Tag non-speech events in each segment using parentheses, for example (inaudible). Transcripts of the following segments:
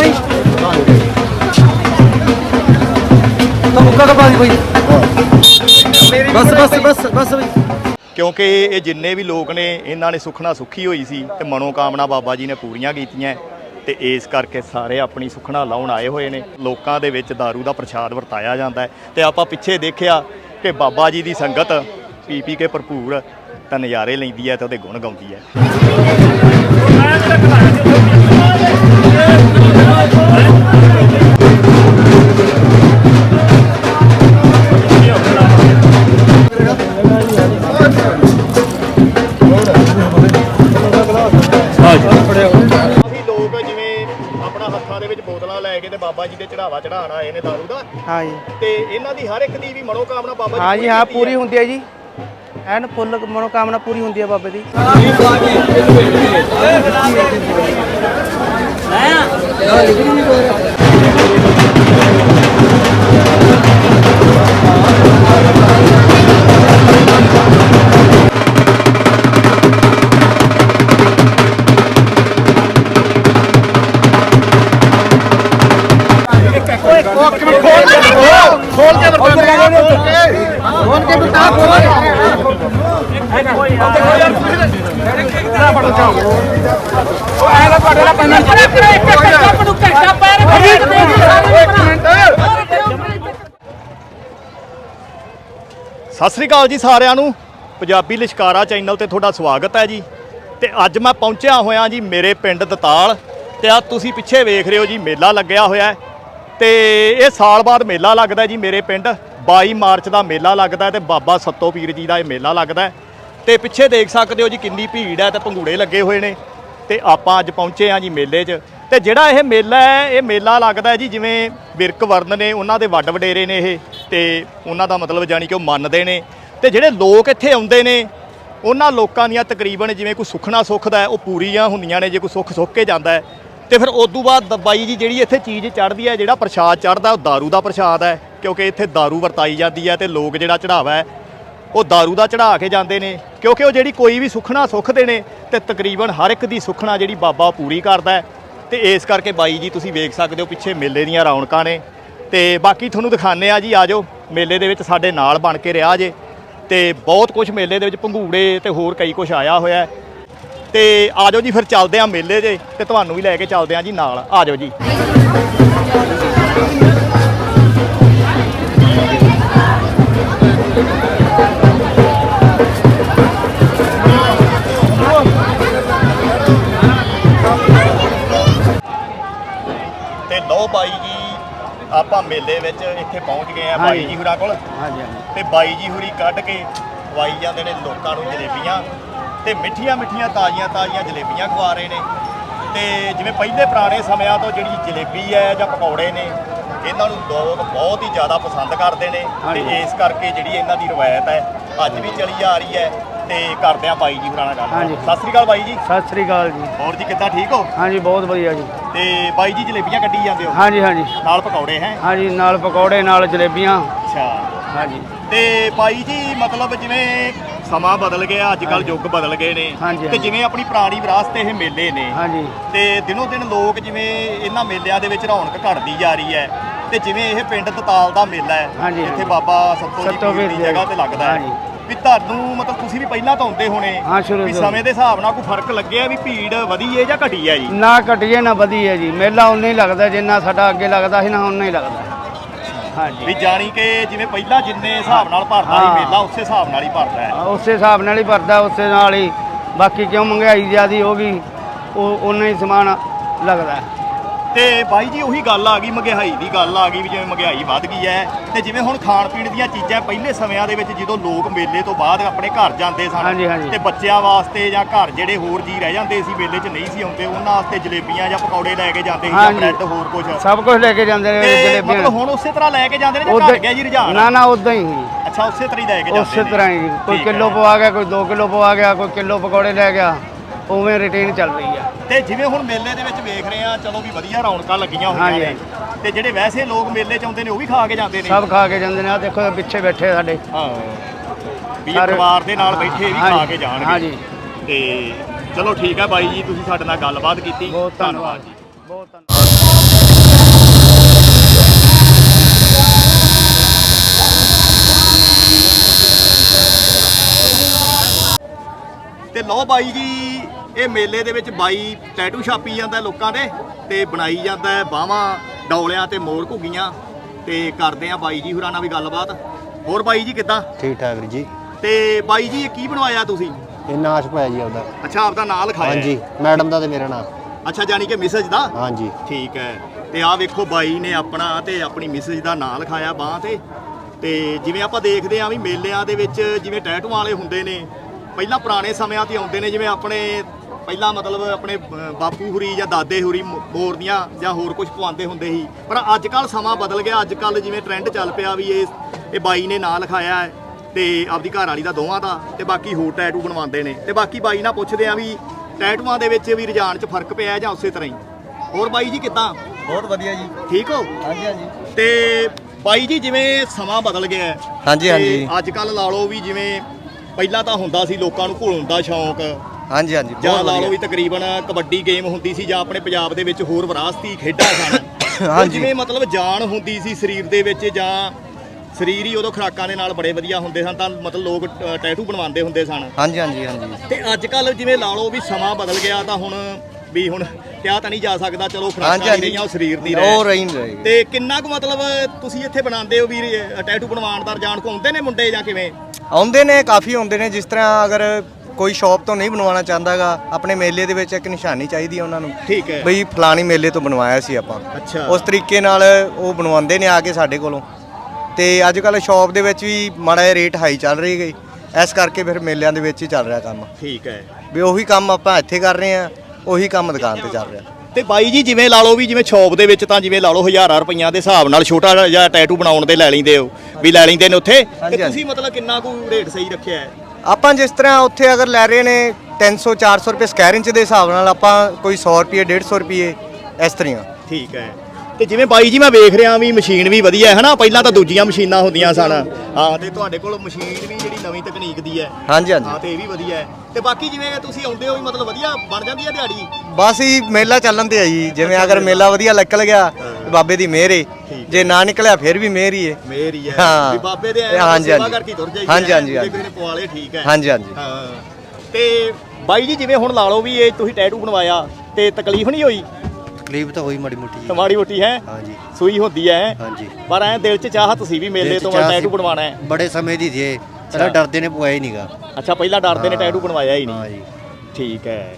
ਬਈ। ਤਾਂ ਮੁੱਕਾ ਕਾ ਬਾਜੀ ਬਈ। ਬਸ ਬਸ ਬਸ ਬਸ ਬਈ। ਕਿਉਂਕਿ ਇਹ ਜਿੰਨੇ ਵੀ ਲੋਕ ਨੇ ਇਹਨਾਂ ਨੇ ਸੁਖਣਾ ਸੁਖੀ ਹੋਈ ਸੀ ਤੇ ਮਨੋ ਕਾਮਨਾ ਬਾਬਾ ਜੀ ਨੇ ਪੂਰੀਆਂ ਕੀਤੀਆਂ। ਤੇ ਇਸ ਕਰਕੇ ਸਾਰੇ ਆਪਣੀ ਸੁਖਣਾ ਲਾਉਣ ਆਏ ਹੋਏ ਨੇ। ਲੋਕਾਂ ਦੇ ਵਿੱਚ दारू ਦਾ ਪ੍ਰਸ਼ਾਦ ਵਰਤਾਇਆ ਜਾਂਦਾ ਹੈ। ਤੇ ਆਪਾਂ ਪਿੱਛੇ ਦੇਖਿਆ ਕਿ ਬਾਬਾ ਜੀ ਦੀ ਸੰਗਤ ਪੀ ਪੀ ਕੇ ਭਰਪੂਰ ਤਾਂ ਨਜ਼ਾਰੇ ਲੈਂਦੀ ਹੈ ਤੇ ਉਹਦੇ ਗੁਣ ਗਾਉਂਦੀ ਹੈ। ਦੀ ਹਰ ਇੱਕ ਦੀ ਵੀ ਮਨੋ ਕਾਮਨਾ ਬਾਬਾ ਜੀ ਹਾਂ ਜੀ ਹਾਂ ਪੂਰੀ। ਹੁੰਦੀ ਹੈ ਜੀ ਐਨ ਫੁੱਲ ਮਨੋਕਾਮਨਾ ਪੂਰੀ ਹੁੰਦੀ ਹੈ ਬਾਬੇ ਦੀ ਸਤਿ ਸ੍ਰੀ ਅਕਾਲ ਜੀ ਸਾਰਿਆਂ ਨੂੰ। ਪੰਜਾਬੀ ਲਿਸ਼ਕਾਰਾ ਚੈਨਲ ਤੇ ਤੁਹਾਡਾ ਸਵਾਗਤ ਹੈ ਜੀ। ਤੇ ਅੱਜ ਮੈਂ ਪਹੁੰਚਿਆ ਹੋਇਆ ਜੀ ਮੇਰੇ ਪਿੰਡ ਦਤਾਲ। ਤੇ ਆ ਤੁਸੀਂ ਪਿੱਛੇ ਵੇਖ ਰਹੇ ਹੋ ਜੀ ਮੇਲਾ ਲੱਗਿਆ ਹੋਇਆ। ਹੈ ਤੇ ਇਹ ਸਾਲ ਬਾਅਦ ਮੇਲਾ ਲੱਗਦਾ ਜੀ ਮੇਰੇ ਪਿੰਡ। 22 ਮਾਰਚ ਦਾ ਮੇਲਾ ਲੱਗਦਾ ਹੈ ਤੇ ਬਾਬਾ ਸੱਤੋ ਪੀਰ ਜੀ ਦਾ ਇਹ ਮੇਲਾ ਲੱਗਦਾ ਹੈ। ਤੇ ਪਿੱਛੇ ਦੇਖ ਸਕਦੇ ਹੋ ਜੀ ਕਿੰਨੀ ਭੀੜ ਹੈ ਤੇ ਪੰਘੂੜੇ ਲੱਗੇ ਹੋਏ ਨੇ। ਤੇ ਆਪਾਂ ਅੱਜ ਪਹੁੰਚੇ ਹਾਂ ਜੀ ਮੇਲੇ 'ਚ। ਤੇ ਜਿਹੜਾ ਇਹ ਮੇਲਾ ਹੈ, ਇਹ ਮੇਲਾ ਲੱਗਦਾ ਹੈ ਜੀ ਜਿਵੇਂ ਬਿਰਕ ਵਰਨ ਨੇ, ਉਹਨਾਂ ਦੇ ਵੱਡ ਵਡੇਰੇ ਨੇ ਇਹ। ਤੇ ਉਹਨਾਂ ਦਾ ਮਤਲਬ ਜਾਣੀ ਕਿ ਉਹ ਮੰਨਦੇ ਨੇ। ਤੇ ਜਿਹੜੇ ਲੋਕ ਇੱਥੇ ਆਉਂਦੇ ਨੇ, ਉਹਨਾਂ ਲੋਕਾਂ ਦੀਆਂ ਤਕਰੀਬਨ ਜਿਵੇਂ ਕੋਈ ਸੁਖਣਾ ਸੁੱਖਦਾ ਉਹ ਪੂਰੀਆਂ ਹੁੰਦੀਆਂ ਨੇ, ਜੇ ਕੋਈ ਸੁੱਖ ਸੁੱਖ ਕੇ ਜਾਂਦਾ ਹੈ। ਤੇ ਫਿਰ ਉਸ ਤੋਂ ਬਾਅਦ ਬਾਈ ਜੀ ਜਿਹੜੀ ਇੱਥੇ ਚੀਜ਼ ਚੜ੍ਹਦੀ ਹੈ, ਜਿਹੜਾ ਪ੍ਰਸ਼ਾਦ ਚੜ੍ਹਦਾ, ਉਹ दारू ਦਾ ਪ੍ਰਸ਼ਾਦ ਹੈ। ਕਿਉਂਕਿ ਇੱਥੇ दारू ਵਰਤਾਈ ਜਾਂਦੀ ਹੈ ਤੇ ਲੋਕ ਜਿਹੜਾ ਚੜਾਵਾ ਹੈ ਉਹ दारू ਦਾ ਚੜਾ ਕੇ ਜਾਂਦੇ ਨੇ ਕਿਉਂਕਿ ਉਹ ਜਿਹੜੀ ਕੋਈ ਵੀ ਸੁਖਣਾ ਸੁੱਖਦੇ ਨੇ ਤੇ ਤਕਰੀਬਨ ਹਰ ਇੱਕ ਦੀ ਸੁਖਣਾ ਜਿਹੜੀ ਬਾਬਾ ਪੂਰੀ ਕਰਦਾ ਹੈ ਤੇ ਇਸ ਕਰਕੇ ਬਾਈ ਜੀ ਤੁਸੀਂ ਵੇਖ ਸਕਦੇ ਹੋ ਪਿੱਛੇ ਮੇਲੇ ਦੀਆਂ ਰੌਣਕਾਂ ਨੇ ਤੇ ਬਾਕੀ ਤੁਹਾਨੂੰ ਦਿਖਾਣੇ ਆ ਜੀ ਆਜੋ ਮੇਲੇ ਦੇ ਵਿੱਚ ਸਾਡੇ ਨਾਲ ਬਣ ਕੇ ਰਿਹਾ ਜੇ ਤੇ ਬਹੁਤ ਕੁਝ ਮੇਲੇ ਦੇ ਵਿੱਚ ਭੰਗੂੜੇ ਤੇ ਹੋਰ ਕਈ ਕੁਝ ਆਇਆ ਹੋਇਆ ਹੈ। ਤੇ ਆਜੋ ਜੀ ਫਿਰ ਚੱਲਦੇ ਆ ਮੇਲੇ 'ਤੇ ਤੇ ਤੁਹਾਨੂੰ ਵੀ ਲੈ ਕੇ ਚੱਲਦੇ ਆ ਜੀ ਨਾਲ ਆਜੋ ਜੀ ਤੇ ਲੋ ਬਾਈ ਜੀ ਆਪਾਂ ਮੇਲੇ ਵਿੱਚ ਇੱਥੇ ਪਹੁੰਚ ਗਏ ਆ ਬਾਈ। ਜੀ ਹੁਰਾਂ ਕੋਲ। ਹਾਂਜੀ ਹਾਂਜੀ। ਤੇ ਬਾਈ ਜੀ ਹੁਰੀ ਕੱਢ ਕੇ ਖਵਾਈ ਜਾਂਦੇ ਨੇ ਲੋਕਾਂ ਨੂੰ ਜਲੇਬੀਆਂ। ਤੇ ਮਿੱਠੀਆਂ ਮਿੱਠੀਆਂ ਤਾਜ਼ੀਆਂ ਤਾਜ਼ੀਆਂ ਜਲੇਬੀਆਂ ਖਵਾ ਰਹੇ ਨੇ। ਤੇ ਜਿਵੇਂ ਪਹਿਲੇ ਪੁਰਾਣੇ ਸਮਿਆਂ ਤੋਂ ਜਿਹੜੀ ਜਲੇਬੀ ਹੈ ਜਾਂ ਪਕੌੜੇ ਨੇ ਇਹਨਾਂ ਨੂੰ ਲੋਕ ਬਹੁਤ ਹੀ ਜ਼ਿਆਦਾ ਪਸੰਦ ਕਰਦੇ ਨੇ। ਤੇ। ਇਸ ਕਰਕੇ ਜਿਹੜੀ ਇਹਨਾਂ ਦੀ ਰਵਾਇਤ ਹੈ ਅੱਜ ਵੀ ਚਲੀ ਆ ਰਹੀ ਹੈ। ਤੇ ਕਰਦੇ ਆ ਬਾਈ ਜੀ ਨਾਲ ਗੱਲ। ਹਾਂਜੀ। ਸਤਿ ਸ੍ਰੀ ਅਕਾਲ ਬਾਈ ਜੀ। ਸਤਿ ਸ੍ਰੀ ਅਕਾਲ ਜੀ। ਹੋਰ ਜੀ ਕਿੱਦਾਂ ਠੀਕ ਹੋ? ਹਾਂਜੀ ਬਹੁਤ ਵਧੀਆ ਜੀ। ਤੇ ਬਾਈ ਜੀ ਜਲੇਬੀਆਂ ਕੱਢੀ ਜਾਂਦੇ ਹੋ? ਹਾਂਜੀ ਹਾਂਜੀ। ਨਾਲ ਪਕੌੜੇ ਹੈ? ਹਾਂਜੀ ਨਾਲ ਪਕੌੜੇ ਨਾਲ ਜਲੇਬੀਆਂ। ਅੱਛਾ। ਹਾਂਜੀ। ਤੇ ਬਾਈ ਜੀ ਮਤਲਬ ਜਿਵੇਂ ਸਮਾਂ ਬਦਲ ਗਿਆ ਅੱਜ ਕੱਲ ਯੁੱਗ ਬਦਲ ਗਏ ਨੇ। ਤੇ ਹਾਂਜੀ। ਜਿਵੇਂ ਆਪਣੀ ਪੁਰਾਣੀ ਵਿਰਾਸਤ ਇਹ ਮੇਲੇ ਨੇ। ਹਾਂਜੀ। ਤੇ ਦਿਨੋ ਦਿਨ ਲੋਕ ਜਿਵੇਂ ਇਹਨਾਂ ਮੇਲਿਆਂ ਦੇ ਵਿੱਚ ਰੌਣਕ ਘਟਦੀ ਜਾ ਰਹੀ ਹੈ। ਤੇ ਜਿਵੇਂ ਇਹ ਪਿੰਡ ਦਤਾਲ ਦਾ ਮੇਲਾ ਹੈ ਹਾਂਜੀ, ਇੱਥੇ। ਬਾਬਾ ਸੱਤੋ ਜੀ ਸੱਤੋ ਪੀਰ ਦੀ ਜਗ੍ਹਾ ਤੇ ਲੱਗਦਾ ਹੈ। ਹਾਂਜੀ। ਵੀ ਤੁਹਾਨੂੰ ਮਤਲਬ ਤੁਸੀਂ ਵੀ ਪਹਿਲਾਂ ਤਾਂ ਆਉਂਦੇ ਹੋਣੇ ਹਾਂ, ਸ਼ੁਰੂ ਵੀ। ਸਮੇਂ ਦੇ ਹਿਸਾਬ ਨਾਲ ਕੋਈ ਫ਼ਰਕ ਲੱਗਿਆ ਵੀ ਭੀੜ ਵਧੀ ਹੈ ਜਾਂ ਘਟੀ ਹੈ ਜੀ ਨਾ ਘਟੀਏ ਨਾ ਵਧੀਏ ਜੀ ਮੇਲਾ ਉਨਾ ਹੀ ਲੱਗਦਾ ਜਿੰਨਾ ਸਾਡਾ ਅੱਗੇ ਲੱਗਦਾ ਸੀ ਨਾ ਉਨਾ ਹੀ ਲੱਗਦਾ ਹਾਂਜੀ ਵੀ ਜਾਣੀ ਕਿ ਜਿਵੇਂ ਪਹਿਲਾਂ ਜਿੰਨੇ ਹਿਸਾਬ ਨਾਲ ਭਰਦਾ ਹਾਂ। ਸੀ ਮੇਲਾ ਉਸੇ ਹਿਸਾਬ ਨਾਲ ਹੀ ਭਰਦਾ ਹੈ ਉਸੇ ਹਿਸਾਬ ਨਾਲ ਹੀ ਭਰਦਾ ਉਸੇ ਨਾਲ ਹੀ ਬਾਕੀ ਕਿਉਂ ਮਹਿੰਗਾਈ ਜ਼ਿਆਦੀ ਹੋ ਗਈ ਉਹ ਉਨਾ ਹੀ ਸਮਾਨ ਲੱਗਦਾ ਹੈ। ਤੇ ਬਾਈ ਜੀ ਉਹੀ ਗੱਲ ਆ ਗਈ ਮਹਿੰਗਾਈ ਦੀ ਗੱਲ ਆ ਗਈ ਵੀ ਜਿਵੇਂ ਮਹਿੰਗਾਈ ਵੱਧ ਗਈ ਹੈ ਤੇ ਜਿਵੇਂ ਹੁਣ ਖਾਣ ਪੀਣ ਦੀਆਂ ਚੀਜ਼ਾਂ ਪਹਿਲੇ ਸਮਿਆਂ ਦੇ ਵਿੱਚ ਜਦੋਂ ਲੋਕ ਮੇਲੇ ਤੋਂ ਬਾਅਦ ਆਪਣੇ ਘਰ ਜਾਂਦੇ ਹਾਂਜੀ, ਸਨ ਹਾਂਜੀ। ਤੇ ਬੱਚਿਆਂ ਵਾਸਤੇ ਜਾਂ ਘਰ ਜਿਹੜੇ ਹੋਰ ਜੀ ਰਹਿ ਜਾਂਦੇ ਸੀ ਮੇਲੇ 'ਚ ਨਹੀਂ ਸੀ ਆਉਂਦੇ ਉਹਨਾਂ ਵਾਸਤੇ ਜਲੇਬੀਆਂ ਜਾਂ ਪਕੌੜੇ ਲੈ ਕੇ ਜਾਂਦੇ ਸੀ ਜਾਂ ਹਾਂਜੀ। ਬ੍ਰੈਡ ਹੋਰ ਕੁਝ ਸਭ ਕੁਝ ਲੈ ਕੇ ਜਾਂਦੇ ਨੇ ਤੇ ਜਲੇਬੀਆਂ ਮਤਲਬ ਹੁਣ ਉਸੇ ਤਰ੍ਹਾਂ ਲੈ ਕੇ ਜਾਂਦੇ ਨੇ ਜਾਂ ਉੱਦਾਂ- ਘਟ ਗਿਆ ਜੀ ਰੁਝਾਨ ਨਾ ਨਾ ਉਦਾਂ ਹੀ ਜੀ। ਅੱਛਾ ਉਸੇ ਤਰ੍ਹਾਂ ਹੀ ਲੈ ਕੇ ਜਾਂਦੇ ਉਸੇ ਨੇ। ਤਰ੍ਹਾਂ ਹੀ। ਕੋਈ ਠੀਕ ਹੈ। ਕਿਲੋ ਪਵਾ ਗਿਆ ਕੋਈ 2 ਕਿਲੋ ਪਵਾ ਗਿਆ ਕੋਈ ਕਿਲੋ ਪਕੌੜੇ ਲੈ ਗਿਆ ਉਵੇਂ ਰੁਟੀਨ ਚੱਲ ਰਹੀ ਤੇ ਜਿਵੇਂ ਹੁਣ ਮੇਲੇ ਦੇ ਵਿੱਚ ਵੇਖ ਰਹੇ ਆ ਚਲੋ ਵੀ ਵਧੀਆ ਰੌਣਕਾਂ ਲੱਗੀਆਂ ਹੋਈਆਂ ਨੇ। ਤੇ ਜਿਹੜੇ ਵੈਸੇ ਲੋਕ ਮੇਲੇ ਚ ਆਉਂਦੇ ਨੇ ਉਹ ਵੀ ਖਾ ਕੇ ਜਾਂਦੇ ਨੇ? ਸਭ ਖਾ ਕੇ ਜਾਂਦੇ ਨੇ। ਆ ਦੇਖੋ ਪਿੱਛੇ ਬੈਠੇ ਸਾਡੇ। ਹਾਂ। ਵੀ ਪਰਿਵਾਰ ਦੇ ਨਾਲ ਬੈਠੇ ਵੀ ਖਾ ਕੇ ਜਾਣਗੇ। ਹਾਂਜੀ। ਤੇ ਚਲੋ ਠੀਕ ਹੈ ਬਾਈ ਜੀ ਤੁਸੀਂ ਸਾਡੇ ਨਾਲ ਗੱਲਬਾਤ ਕੀਤੀ। ਬਹੁਤ ਧੰਨਵਾਦ ਜੀ। ਬਹੁਤ ਧੰਨਵਾਦ। ਤੇ ਲਓ ਬਾਈ ਜੀ ਇਹ ਮੇਲੇ ਦੇ ਵਿੱਚ ਬਾਈ ਟੈਟੂ ਛਾਪੀ ਜਾਂਦਾ ਲੋਕਾਂ ਦੇ ਤੇ ਬਣਾਈ ਜਾਂਦਾ ਹੈ ਬਾਹਾਂ ਡੌਲਿਆਂ ਤੇ ਮੋਰ ਘੁੱਗੀਆਂ ਤੇ ਕਰਦੇ ਆ ਬਾਈ ਜੀ ਹੁਰਾਂ ਨਾਲ ਵੀ ਗੱਲਬਾਤ। ਹੋਰ ਬਾਈ ਜੀ ਕਿੱਦਾਂ? ਠੀਕ ਠਾਕ ਵੀਰ ਜੀ। ਤੇ ਬਾਈ ਜੀ ਇਹ ਕੀ ਬਣਵਾਇਆ ਤੁਸੀਂ? ਇਹ ਨਾਸ਼ ਪਾਇਆ ਜੀ ਆਪਦਾ। ਅੱਛਾ ਆਪਦਾ ਨਾਂ ਲਿਖਾਇਆ ਹੈ। ਹਾਂਜੀ ਮੈਡਮ ਦਾ ਤੇ ਮੇਰਾ ਨਾਮ ਅੱਛਾ ਜਾਨੀ ਕਿ ਮਿਸਜ ਦਾ? ਹਾਂਜੀ। ਠੀਕ ਹੈ। ਤੇ ਆਹ ਵੇਖੋ ਬਾਈ ਨੇ ਆਪਣਾ ਤੇ ਆਪਣੀ ਮਿਸਜ ਦਾ ਨਾਂ ਲਿਖਾਇਆ ਬਾਹ ਤੇ। ਤੇ ਜਿਵੇਂ ਆਪਾਂ ਦੇਖਦੇ ਆਂ ਵੀ ਮੇਲਿਆਂ ਦੇ ਵਿੱਚ ਜਿਵੇਂ ਟੈਟੂਆਂ ਵਾਲੇ ਹੁੰਦੇ ਨੇ ਪਹਿਲਾਂ ਪੁਰਾਣੇ ਸਮਿਆਂ ਤੇ ਆਉਂਦੇ ਨੇ ਜਿਵੇਂ ਆਪਣੇ ਪਹਿਲਾਂ ਮਤਲਬ ਆਪਣੇ ਬਾਪੂ ਹੁਰੀ ਜਾਂ ਦਾਦੇ ਹੁਰੀ ਮ- ਮੋਰਨੀਆਂ ਜਾਂ ਹੋਰ ਕੁਝ ਪਵਾਉਂਦੇ ਹੁੰਦੇ ਸੀ। ਪਰ ਅੱਜ ਕੱਲ ਸਮਾਂ ਬਦਲ ਗਿਆ। ਅੱਜ ਕੱਲ ਜਿਵੇਂ ਟ੍ਰੈਂਡ ਚੱਲ ਪਿਆ ਵੀ ਇਹ ਇਹ ਬਾਈ ਨੇ ਨਾਂ ਲਿਖਾਇਆ ਹੈ ਤੇ ਆਪਦੀ ਘਰ ਵਾਲੀ ਦਾ ਦੋਵਾਂ ਦਾ ਤੇ ਬਾਕੀ ਹੋਰ ਟੈਟੂ ਬਣਵਾਉਂਦੇ ਨੇ। ਤੇ ਬਾਕੀ ਬਾਈ ਨਾਲ ਪੁੱਛਦੇ ਆਂ ਵੀ ਟੈਟੂਆਂ ਦੇ ਵਿੱਚ ਵੀ ਰੁਝਾਨ 'ਚ ਫ਼ਰਕ ਪਿਆ ਹੈ ਜਾਂ ਉਸੇ ਤਰ੍ਹਾਂ ਹੀ? ਹੋਰ ਬਾਈ ਜੀ ਕਿੱਦਾਂ? ਬਹੁਤ ਵਧੀਆ ਜੀ। ਠੀਕ ਹੋ? ਹਾਂਜੀ ਹਾਂਜੀ। ਤੇ ਬਾਈ ਜੀ ਜਿਵੇਂ ਸਮਾਂ ਬਦਲ ਗਿਆ ਹੈ ਹਾਂਜੀ, ਹਾਂਜੀ। ਅੱਜ ਕੱਲ ਲਾ ਲਓ ਵੀ ਜਿਵੇਂ ਪਹਿਲਾਂ ਤਾਂ ਹੁੰਦਾ ਸੀ ਲੋਕਾਂ ਨੂੰ ਘੁਲਣ ਦਾ ਸ਼ੌਂਕ ਹਾਂਜੀ ਹਾਂਜੀ ਜਾਂ ਬਹੁਤ ਲਾ ਲਓ ਵਧੀਆ। ਵੀ ਤਕਰੀਬਨ ਕਬੱਡੀ ਗੇਮ ਹੁੰਦੀ ਸੀ ਜਾਂ ਆਪਣੇ ਪੰਜਾਬ ਦੇ ਵਿੱਚ ਹੋਰ ਵਿਰਾਸਤੀ ਖੇਡਾਂ ਸਨ। (coughs) ਉਹ ਹਾਂਜੀ। ਜਿਵੇਂ ਮਤਲਬ ਜਾਨ ਹੁੰਦੀ ਸੀ ਸਰੀਰ ਦੇ ਵਿੱਚ ਜਾਂ ਸਰੀਰ ਹੀ ਉਦੋਂ ਖੁਰਾਕਾਂ ਦੇ ਨਾਲ ਬੜੇ ਵਧੀਆ ਹੁੰਦੇ ਸਨ ਤਾਂ ਮਤਲਬ ਲੋਕ ਅ, ਟੈਟੂ ਬਣਵਾਉਂਦੇ ਹੁੰਦੇ ਸਨ। ਹਾਂਜੀ ਹਾਂਜੀ ਹਾਂਜੀ। ਤੇ ਅੱਜ ਕੱਲ ਜਿਵੇਂ ਲਾ ਲਓ ਵੀ ਸਮਾਂ ਬਦਲ ਗਿਆ ਤਾਂ ਹੁਣ ਵੀ ਹੁਣ ਕਿਹਾ ਤਾਂ ਨਹੀਂ ਜਾ ਸਕਦਾ ਚਲੋ ਹਾਂਜੀ ਖੁਰਾਕਾਂ ਨਹੀਂ ਹਾਂਜੀ। ਰਹੀਆਂ ਉਹ ਸਰੀਰ ਦੀ ਉਹ ਰਹਿ। ਰਹੀ ਨਹੀਂ ਰਹੀ। ਤੇ ਕਿੰਨਾ ਕੁ ਮਤਲਬ ਤੁਸੀਂ ਇੱਥੇ ਬਣਾਉਂਦੇ ਹੋ ਵੀਰ ਟੈਟੂ ਬਣਵਾਉਣ ਦਾ ਰੁਝਾਨ ਕੋ ਆਉਂਦੇ ਨੇ ਮੁੰਡੇ ਜਾਂ ਕਿਵੇਂ? ਆਉਂਦੇ ਨੇ ਕਾਫੀ ਆਉਂਦੇ ਨੇ ਜਿਸ ਤਰ੍ਹਾਂ ਅਗਰ ਕੋਈ ਸ਼ਾਪ ਤੋਂ ਨਹੀਂ ਬਣਵਾਉਣਾ ਚਾਹੁੰਦਾਗਾ ਆਪਣੇ ਮੇਲੇ ਦੇ ਵਿੱਚ ਇੱਕ ਨਿਸ਼ਾਨੀ ਚਾਹੀਦੀ ਹੈ ਉਹਨਾਂ ਨੂੰ। ਠੀਕ ਹੈ। ਬਈ ਫਲਾਣੀ ਮੇਲੇ ਤੋਂ ਬਣਵਾਇਆ ਸੀ ਆਪਾਂ। ਅੱਛਾ। ਉਸ ਤਰੀਕੇ ਨਾਲ ਉਹ ਬਣਵਾਉਂਦੇ ਨੇ ਆ ਕੇ ਸਾਡੇ ਕੋਲੋਂ। ਤੇ ਅੱਜ ਕੱਲ ਸ਼ਾਪ ਦੇ ਵਿੱਚ ਵੀ ਮਾੜਾ ਜਿਹਾ ਰੇਟ ਹਾਈ ਚੱਲ ਰਹੀ ਗਈ ਇਸ ਕਰਕੇ ਫਿਰ ਮੇਲਿਆਂ ਦੇ ਵਿੱਚ ਹੀ ਚੱਲ ਰਿਹਾ ਕੰਮ। ਠੀਕ ਹੈ। ਵੀ ਉਹੀ ਕੰਮ ਆਪਾਂ ਇੱਥੇ ਕਰ ਰਹੇ ਆ ਉਹੀ ਕੰਮ ਦੁਕਾਨ ਤੇ ਚੱਲ ਰਿਹਾ। ਤੇ ਬਾਈ ਜੀ ਜਿਵੇਂ ਲਾ ਲਓ ਵੀ ਜਿਵੇਂ ਸ਼ਾਪ ਦੇ ਵਿੱਚ ਤਾਂ ਜਿਵੇਂ ਲਾ ਲਓ ਹਜ਼ਾਰਾਂ ਰੁਪਈਆਂ ਦੇ ਹਿਸਾਬ ਨਾਲ ਛੋਟਾ ਜਿਹਾ ਟੈਟੂ ਬਣਾਉਣ ਦੇ ਲੈ ਲੈਂਦੇ ਹੋ ਵੀ ਲੈ ਲੈਂਦੇ ਨੇ ਉੱਥੇ। ਤੇ। ਤੁਸੀਂ ਮਤਲਬ ਕਿੰਨਾ ਕੁ ਰੇਟ ਸਹੀ ਰੱਖਿਆ ਹੈ? ਆਪਾਂ ਜਿਸ ਤਰ੍ਹਾਂ ਉੱਥੇ ਅਗਰ ਲੈ ਰਹੇ ਨੇ 300 400 ਰੁਪਏ ਸਕੁਅਰ ਇੰਚ ਦੇ ਹਿਸਾਬ ਨਾਲ ਆਪਾਂ ਕੋਈ 100 ਰੁਪਏ 150 ਰੁਪਏ ਇਸ ਤਰ੍ਹਾਂ ਠੀਕ ਹੈ। ਤੇ ਜਿਵੇਂ ਬਾਈ ਜੀ ਮੈਂ ਵੇਖ ਰਿਹਾ ਵੀ ਮਸ਼ੀਨ ਵੀ ਵਧੀਆ ਹੈ ਹਨਾ ਪਹਿਲਾਂ ਤਾਂ ਦੂਜੀਆਂ ਮਸ਼ੀਨਾਂ ਹੁੰਦੀਆਂ ਸਨ। ਹਾਂ ਤੇ ਤੁਹਾਡੇ ਕੋਲ ਮਸ਼ੀਨ ਵੀ ਜਿਹੜੀ ਨਵੀਂ ਤਕਨੀਕ ਦੀ ਹੈ। ਹਾਂਜੀ ਹਾਂਜੀ। ਹਾਂ ਤੇ ਇਹ ਵੀ ਵਧੀਆ ਹੈ। ਤੇ ਬਾਕੀ ਜਿਵੇਂ ਤੁਸੀਂ ਆਉਂਦੇ ਹੋ ਵੀ ਮਤਲਬ ਵਧੀਆ ਬਣ ਜਾਂਦੀ ਹੈ ਦਿਹਾੜੀ? ਬਸ ਹੀ ਮੇਲਾ ਚੱਲਣ ਤੇ ਆ ਜੀ। ਜਿਵੇਂ ਅਗਰ ਮੇਲਾ ਵਧੀਆ ਨਿਕਲ ਗਿਆ ਬਾਬੇ ਦੀ ਮਿਹਰ ਏ। ਜੇ ਨਾ ਨਿਕਲਿਆ ਫਿਰ ਵੀ ਮਿਹਰ ਹੀ ਏ। ਮੇਰੀ ਹੈ ਹਾਂ। ਵੀ ਬਾਬੇ ਦੇ ਹਾਂਜੀ, ਸੇਵਾ ਹਾਂਜੀ। ਕਰਕੇ ਤੁਰ ਜਾਈਦਾ ਹਾਂਜੀ, ਹਾਂਜੀ, ਜੇ ਹਾਂਜੀ। ਨੇ ਪਵਾਲੇ ਠੀਕ ਹੈ। ਹਾਂਜੀ ਹਾਂਜੀ। ਹਾਂ। ਤੇ ਬਾਈ ਜੀ ਜਿਵੇਂ ਹੁਣ ਲਾ ਲਓ ਵੀ ਇਹ ਤੁਸੀਂ ਟੈਟੂ ਬਣਵਾਇਆ ਤੇ ਤਕਲੀਫ ਨਹੀਂ ਹੋਈ? ਤਕਲੀਫ ਤਾਂ ਹੋਈ ਮਾੜੀ ਮੋਟੀ। ਤੇ ਮਾੜੀ ਮੋਟੀ ਹੈ? ਹਾਂਜੀ। ਸੂਈ ਹੁੰਦੀ ਹੈ ਹਾਂਜੀ। ਪਰ ਐ ਦਿਲ 'ਚ ਚਾਹ ਤੁਸੀਂ ਵੀ ਮੇਲੇ ਦਿਲ 'ਚ ਤੋਂ ਚਾਹ ਟੈਟੂ ਸੀ। ਬਣਵਾਉਣਾ ਹੈ। ਬੜੇ ਸਮੇਂ ਦੀ ਜੇ ਪਹਿਲਾਂ ਡਰਦੇ ਨੇ ਪਵਾਇਆ ਹੀ ਨਹੀਂਗਾ। ਅੱਛਾ ਪਹਿਲਾਂ ਡਰਦੇ ਨੇ ਹਾਂ। ਟੈਟੂ ਬਣਵਾਇਆ ਹੀ ਹਾਂ ਨਹੀਂ ਜੀ। ਠੀਕ ਹੈ।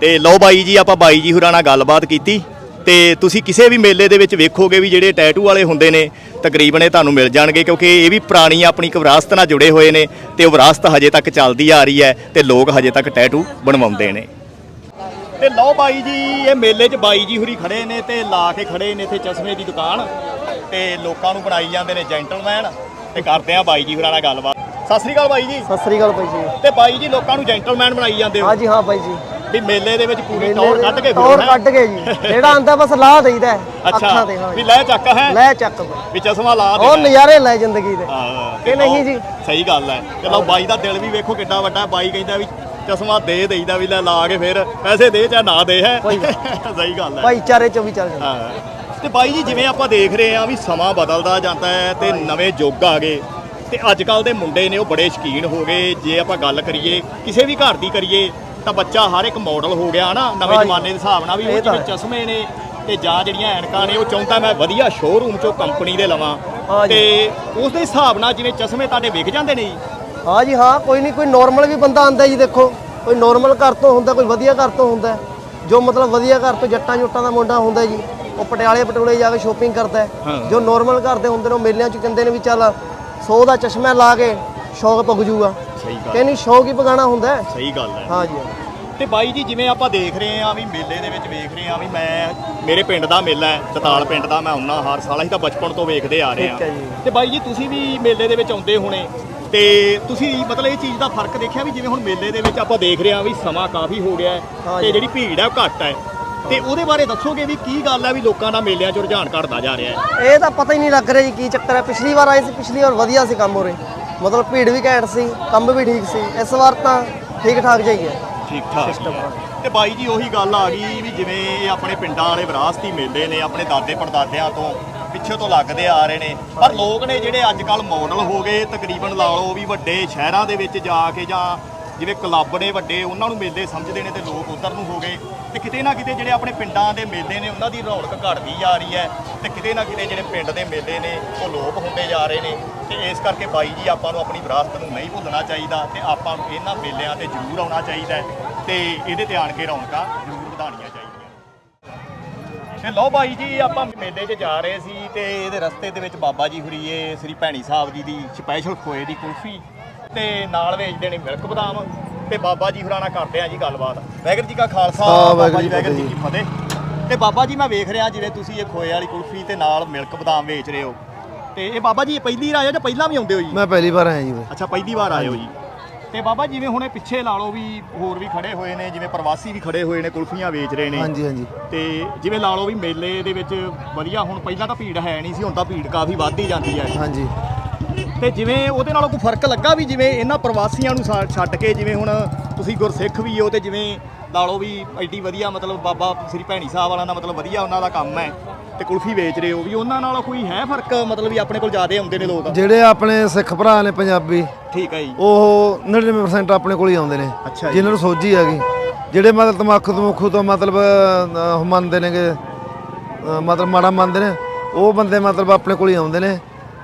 ਤੇ ਲਓ ਬਾਈ ਜੀ ਆਪਾਂ ਬਾਈ ਜੀ ਹੁਰਾਂ ਨਾਲ ਗੱਲਬਾਤ ਕੀਤੀ। ਤੇ ਤੁਸੀਂ ਕਿਸੇ ਵੀ ਮੇਲੇ ਦੇ ਵਿੱਚ ਵੇਖੋਗੇ ਵੀ ਜਿਹੜੇ ਟੈਟੂ ਵਾਲੇ ਹੁੰਦੇ ਨੇ ਤਕਰੀਬਨ ਇਹ ਤੁਹਾਨੂੰ ਮਿਲ ਜਾਣਗੇ ਕਿਉਂਕਿ ਇਹ ਵੀ ਪੁਰਾਣੀ ਆਪਣੀ ਵਿਰਾਸਤ ਨਾਲ ਜੁੜੇ ਹੋਏ ਨੇ ਤੇ ਉਹ ਵਿਰਾਸਤ ਹਜੇ ਤੱਕ ਚੱਲਦੀ ਆ ਰਹੀ ਹੈ ਤੇ ਲੋਕ ਹਜੇ ਤੱਕ ਟੈਟੂ ਬਣਵਾਉਂਦੇ ਨੇ। ਤੇ ਲਓ ਬਾਈ ਜੀ ਇਹ ਮੇਲੇ 'ਚ ਬਾਈ ਜੀ ਹੁਰੀ ਖੜੇ ਨੇ ਤੇ ਲਾ ਕੇ ਖੜੇ ਨੇ ਇੱਥੇ ਚਸ਼ਮੇ ਦੀ ਦੁਕਾਨ ਤੇ ਲੋਕਾਂ ਨੂੰ ਬਣਾਈ ਜਾਂਦੇ ਨੇ ਜੈਂਟਲਮੈਨ ਤੇ ਕਰਦੇ ਆ ਬਾਈ ਜੀ ਹੁਰਾਂ ਨਾਲ ਗੱਲਬਾਤ। ਸਤਿ ਸ੍ਰੀ ਅਕਾਲ ਬਾਈ ਜੀ। ਸਤਿ ਸ੍ਰੀ ਅਕਾਲ ਬਾਈ ਜੀ। ਤੇ ਬਾਈ ਜੀ ਲੋਕਾਂ ਨੂੰ ਜੈਂਟਲਮੈਨ ਬਣਾਈ ਜਾਂਦੇ ਹੋ। ਹਾਂਜੀ ਹਾਂ ਬਾਈ ਜੀ। ਵੀ ਮੇਲੇ ਦੇ ਵਿੱਚ ਪੂਰੀ ਟੌਰ ਕੱਢ ਕੇ ਟੌਰ। ਕੱਢ ਕੇ ਜੀ। ਜਿਹੜਾ ਆਂਦਾ ਬਸ ਲਾਹ ਦੇਈਦਾ ਅੱਖਾਂ ਤੇ ਹਾਂ ਵੀ। ਲੈ ਚੱਕ ਹੈ? ਲੈ ਚੱਕ ਵੀ ਚਸ਼ਮਾ ਲਾ ਉਹ ਦੇ ਨਜ਼ਾਰੇ ਲੈ ਜ਼ਿੰਦਗੀ ਦੇ। ਹਾਂ ਕਿ ਨਹੀਂ ਜੀ? ਸਹੀ ਗੱਲ ਹੈ। ਚਲੋ ਬਾਈ ਦਾ ਦਿਲ ਵੀ ਵੇਖੋ ਕਿੱਡਾ ਵੱਡਾ। ਬਾਈ ਕਹਿੰਦਾ ਵੀ ਚਸ਼ਮਾ ਦੇ ਦੇਈਦਾ ਵੀ ਲੈ ਲਾ ਕੇ ਫਿਰ। ਪੈਸੇ ਦੇ ਜਾਂ ਨਾ ਦੇ ਹੈ? (laughs) ਸਹੀ ਗੱਲ ਹੈ। ਭਾਈਚਾਰੇ ਚੋਂ ਵੀ ਚੱਲ ਜਾਂਦਾ। ਤੇ ਬਾਈ ਜੀ ਜਿਵੇਂ ਆਪਾਂ ਦੇਖ ਰਹੇ ਆ ਵੀ ਸਮਾਂ ਬਦਲਦਾ ਜਾਂਦਾ ਹੈ ਤੇ ਨਵੇਂ ਯੁੱਗ ਆ ਗਏ। ਤੇ ਅੱਜ ਕੱਲ ਦੇ ਮੁੰਡੇ ਨੇ ਉਹ ਬੜੇ ਸ਼ਕੀਨ ਹੋ ਗਏ। ਜੇ ਆਪਾਂ ਗੱਲ ਕਰੀਏ ਕਿਸੇ ਵੀ ਘਰ ਦੀ ਕਰੀਏ ਤਾਂ ਬੱਚਾ ਹਰ ਇੱਕ ਮਾਡਲ ਹੋ ਗਿਆ ਨਾ ਨਵੇਂ। ਜ਼ਮਾਨੇ ਦੇ ਹਿਸਾਬ ਨਾਲ ਵੀ ਉਹ ਜਿਵੇਂ ਚਸ਼ਮੇ ਨੇ ਤੇ ਜਾਂ ਜਿਹੜੀਆਂ ਐਨਕਾਂ ਨੇ ਉਹ ਚਾਹੁੰਦਾ ਮੈਂ ਵਧੀਆ ਸ਼ੋਰੂਮ ਚੋਂ ਕੰਪਨੀ ਦੇ ਲਵਾਂ। ਤੇ ਉਸ ਦੇ ਹਿਸਾਬ ਨਾਲ ਜਿਵੇਂ ਚਸ਼ਮੇ ਤੁਹਾਡੇ ਵਿਕ ਜਾਂਦੇ ਨੇ ਜੀ? ਹਾਂ ਜੀ ਹਾਂ ਕੋਈ ਨਹੀਂ ਕੋਈ ਨਾਰਮਲ ਵੀ ਬੰਦਾ ਆਂਦਾ ਜੀ ਦੇਖੋ। ਕੋਈ ਨਾਰਮਲ ਘਰ ਤੋਂ ਹੁੰਦਾ ਕੋਈ ਵਧੀਆ ਘਰ ਤੋਂ ਹੁੰਦਾ। ਜੋ ਮਤਲਬ ਵਧੀਆ ਘਰ ਤੋਂ ਜੱਟਾਂ ਜੁੱਟਾਂ ਦਾ ਮੁੰਡਾ ਹੁੰਦਾ ਜੀ ਉਹ ਪਟਿਆਲੇ ਪਟੋਲੇ ਜਾ ਕੇ ਸ਼ੋਪਿੰਗ ਕਰਦਾ ਜੋ ਨਾਰਮਲ ਘਰ ਦੇ ਹੁੰਦੇ ਨੇ ਉਹ ਮੇਲਿਆਂ 'ਚ ਕਹਿੰਦੇ ਨੇ ਵੀ ਚੱਲ 100 ਦਾ ਚਸ਼ਮਾ ਲਾ ਕੇ ਸ਼ੌਕ ਪੁੱਗ ਜੂਗਾ। ਸਹੀ ਗੱਲ। ਕਹਿੰਦੀ ਸ਼ੌਕ ਹੀ ਪਗਾਣਾ ਹੁੰਦਾ ਸਹੀ ਗੱਲ ਹੈ। ਹਾਂ ਜੀ ਤੇ ਬਾਈ ਜੀ ਜਿਵੇਂ ਆਪਾਂ ਦੇਖ ਰਹੇ ਆ ਵੀ ਮੇਲੇ ਦੇ ਵਿੱਚ ਵੇਖ ਰਹੇ ਆ ਵੀ ਮੈਂ ਮੇਰੇ ਪਿੰਡ ਦਾ ਮੇਲਾ ਹੈ ਦਤਾਲ ਪਿੰਡ ਦਾ ਮੈਂ ਆਉਣਾ ਹਰ ਸਾਲ ਅਸੀਂ ਤਾਂ ਬਚਪਨ ਤੋਂ ਵੇਖਦੇ ਆ ਰਹੇ ਠੀਕ ਹੈ ਆ ਜੀ। ਤੇ ਬਾਈ ਜੀ ਤੁਸੀਂ ਵੀ ਮੇਲੇ ਦੇ ਵਿੱਚ ਆਉਂਦੇ ਹੋਣੇ ਤੇ ਤੁਸੀਂ ਮਤਲਬ ਇਹ ਚੀਜ਼ ਦਾ ਫ਼ਰਕ ਦੇਖਿਆ ਵੀ ਜਿਵੇਂ ਹੁਣ ਮੇਲੇ ਦੇ ਵਿੱਚ ਆਪਾਂ ਦੇਖ ਰਹੇ ਆ ਵੀ ਸਮਾਂ ਕਾਫੀ ਹੋ ਗਿਆ ਹੈ ਹਾਂ ਤੇ ਜੀ। ਜਿਹੜੀ ਭੀੜ ਹੈ ਉਹ ਘੱਟ ਹੈ। ਤੇ ਉਹਦੇ ਬਾਰੇ ਦੱਸੋਗੇ ਵੀ ਕੀ ਗੱਲ ਹੈ ਵੀ ਲੋਕਾਂ ਦਾ ਮੇਲਿਆਂ 'ਚ ਰੁਝਾਨ ਘਟਦਾ ਜਾ ਰਿਹਾ ਹੈ? ਇਹ ਤਾਂ ਪਤਾ ਹੀ ਨਹੀਂ ਲੱਗ ਰਿਹਾ ਜੀ ਕੀ ਚੱਕਰ ਹੈ। ਪਿਛਲੀ ਵਾਰ ਆਏ ਸੀ ਪਿਛਲੀ ਵਾਰ ਵਧੀਆ ਸੀ ਕੰਮ ਉਰੇ। ਮਤਲਬ ਭੀੜ ਵੀ ਘੈਂਟ ਸੀ ਕੰਮ ਵੀ ਠੀਕ ਸੀ। ਇਸ ਵਾਰ ਤਾਂ ਠੀਕ ਠਾਕ ਜਿਹਾ ਹੀ। ਠੀਕ ਠਾਕ ਤੇ ਬਾਈ ਜੀ ਉਹੀ ਗੱਲ ਆ ਗਈ ਵੀ ਜਿਵੇਂ ਇਹ ਆਪਣੇ ਪਿੰਡਾਂ ਵਾਲੇ ਵਿਰਾਸਤੀ ਮੇਲੇ ਨੇ ਆਪਣੇ ਦਾਦੇ ਪੜਦਾਦਿਆਂ ਤੋਂ ਪਿੱਛੇ ਤੋਂ ਲੱਗਦੇ ਆ ਰਹੇ ਨੇ। ਪਰ ਲੋਕ ਨੇ ਜਿਹੜੇ ਅੱਜ ਕੱਲ ਮਾਡਲ ਹੋ ਗਏ ਤਕਰੀਬਨ ਲਾ ਲਓ ਵੀ ਵੱਡੇ ਸ਼ਹਿਰਾਂ ਦੇ ਵਿੱਚ ਜਾ ਕੇ ਜਾਂ ਜਿਵੇਂ ਕਲੱਬ ਨੇ ਵੱਡੇ, ਉਹਨਾਂ ਨੂੰ ਮੇਲੇ ਸਮਝਦੇ ਨੇ ਤੇ ਲੋਕ ਉਧਰ ਨੂੰ ਹੋ ਗਏ। ਤੇ ਕਿਤੇ ਨਾ ਕਿਤੇ ਜਿਹੜੇ ਆਪਣੇ ਪਿੰਡਾਂ ਦੇ ਮੇਲੇ ਨੇ, ਉਹਨਾਂ ਦੀ ਰੌਣਕ ਘਟਦੀ ਜਾ ਰਹੀ ਹੈ। ਤੇ ਕਿਤੇ ਨਾ ਕਿਤੇ ਜਿਹੜੇ ਪਿੰਡ ਦੇ ਮੇਲੇ ਨੇ, ਉਹ ਲੋਪ ਹੁੰਦੇ ਜਾ ਰਹੇ ਨੇ। ਤੇ ਇਸ ਕਰਕੇ ਬਾਈ ਜੀ ਆਪਾਂ ਨੂੰ ਆਪਣੀ ਵਿਰਾਸਤ ਨੂੰ ਨਹੀਂ ਭੁੱਲਣਾ ਚਾਹੀਦਾ ਤੇ ਆਪਾਂ ਨੂੰ ਇਹਨਾਂ ਮੇਲਿਆਂ ਤੇ ਜ਼ਰੂਰ ਆਉਣਾ ਚਾਹੀਦਾ ਹੈ ਤੇ ਇਹਦੇ ਤੇ ਆਣ ਕੇ ਰੌਣਕਾਂ ਜ਼ਰੂਰ ਵਧਾਉਣੀਆਂ ਚਾਹੀਦੀਆਂ ਤੇ ਲਓ ਬਾਈ ਜੀ, ਆਪਾਂ ਮੇਲੇ 'ਚ ਜਾ ਰਹੇ ਸੀ ਤੇ ਇਹਦੇ ਰਸਤੇ ਦੇ ਵਿੱਚ ਬਾਬਾ ਜੀ ਹੁਰੀਏ, ਸ੍ਰੀ ਭੈਣੀ ਸਾਹਿਬ ਜੀ ਦੀ ਸਪੈਸ਼ਲ ਖੋਏ ਦੀ ਕੁਲਫੀ ਤੇ ਨਾਲ ਵੇਚਦੇ ਨੇ ਮਿਲਕ ਬਦਾਮ ਤੇ ਬਾਬਾ ਜੀ ਹੁਰਾਂ ਨਾਲ ਕਰਦੇ ਆ ਜੀ ਗੱਲਬਾਤ। ਵਾਹਿਗੁਰੂ ਜੀ ਕਾ ਖਾਲਸਾ ਹਾਂ, ਬਾਬਾ ਜੀ ਵਾਹਿਗੁਰੂ ਜੀ ਕੀ ਫਤਿਹ। ਤੇ ਬਾਬਾ ਜੀ ਮੈਂ ਵੇਖ ਰਿਹਾ ਜਿਵੇਂ ਤੁਸੀਂ ਇਹ ਖੋਏ ਵਾਲੀ ਕੁਲਫੀ ਤੇ ਨਾਲ ਮਿਲਕ ਬਦਾਮ ਵੇਚ ਰਹੇ ਹੋ। ਤੇ ਇਹ ਬਾਬਾ ਜੀ ਇਹ ਪਹਿਲੀ ਵਾਰ ਆਏ ਹੋ ਜਾਂ ਪਹਿਲਾਂ ਵੀ ਆਉਂਦੇ ਹੋ ਜੀ? ਮੈਂ ਪਹਿਲੀ ਵਾਰ ਆਇਆ ਜੀ। ਅੱਛਾ ਪਹਿਲੀ ਵਾਰ ਆਏ ਹੋ ਜੀ। ਤੇ ਬਾਬਾ ਜਿਵੇਂ ਹੁਣੇ ਪਿੱਛੇ ਲਾ ਲਓ ਵੀ ਹੋਰ ਵੀ ਖੜੇ ਹੋਏ ਨੇ ਜਿਵੇਂ ਪ੍ਰਵਾਸੀ ਵੀ ਖੜੇ ਹੋਏ ਨੇ ਕੁਲਫੀਆਂ ਵੇਚ ਰਹੇ ਨੇ। ਹਾਂਜੀ ਹਾਂਜੀ। ਤੇ ਜਿਵੇਂ ਲਾ ਲਓ ਵੀ ਮੇਲੇ ਦੇ ਵਿੱਚ ਵਧੀਆ ਹੁਣ ਪਹਿਲਾਂ ਤਾਂ ਭੀੜ ਹੈ ਨਹੀਂ ਸੀ ਹੁਣ ਤਾਂ ਭੀੜ ਕਾਫੀ ਵੱਧਦੀ ਜਾਂਦੀ ਹੈ। ਹਾਂਜੀ। ਤੇ ਜਿਵੇਂ ਉਹਦੇ ਨਾਲੋਂ ਕੋਈ ਫ਼ਰਕ ਲੱਗਾ ਵੀ ਜਿਵੇਂ ਇਹਨਾਂ ਪ੍ਰਵਾਸੀਆਂ ਨੂੰ ਛੱਡ ਕੇ ਜਿਵੇਂ ਹੁਣ ਤੁਸੀਂ ਗੁਰਸਿੱਖ ਵੀ ਹੋ ਤੇ ਜਿਵੇਂ ਲਾ ਲਓ ਵੀ ਐਡੀ ਵਧੀਆ ਮਤਲਬ ਬਾਬਾ ਸ੍ਰੀ ਭੈਣੀ ਸਾਹਿਬ ਵਾਲਾ ਦਾ ਮਤਲਬ ਵਧੀਆ ਉਹਨਾਂ ਦਾ ਕੰਮ ਹੈ ਤੇ ਕੁਲਫੀ ਵੇਚ ਰਹੇ ਹੋ ਵੀ ਉਹਨਾਂ ਨਾਲੋਂ ਕੋਈ ਹੈ ਫ਼ਰਕ? ਮਤਲਬ ਵੀ ਆਪਣੇ ਕੋਲ ਜ਼ਿਆਦਾ ਆਉਂਦੇ ਨੇ ਲੋਕ। ਜਿਹੜੇ ਆਪਣੇ ਸਿੱਖ ਭਰਾ ਨੇ ਪੰਜਾਬੀ ਠੀਕ ਹੈ ਜੀ। ਉਹ 99% ਆਪਣੇ ਕੋਲ ਹੀ ਆਉਂਦੇ ਨੇ। ਅੱਛਾ ਜੀ। ਜਿਨ੍ਹਾਂ ਨੂੰ ਸੋਝੀ ਹੈਗੀ ਜਿਹੜੇ ਮਤਲਬ ਤਮਾਕੂ ਤਮੁਖੂ ਤੋਂ ਮਤਲਬ ਮੰਨਦੇ ਨੇਗੇ ਮਤਲਬ ਮਾੜਾ ਮੰਨਦੇ ਨੇ ਉਹ ਬੰਦੇ ਮਤਲਬ ਆਪਣੇ ਕੋਲ ਹੀ ਆਉਂਦੇ ਨੇ।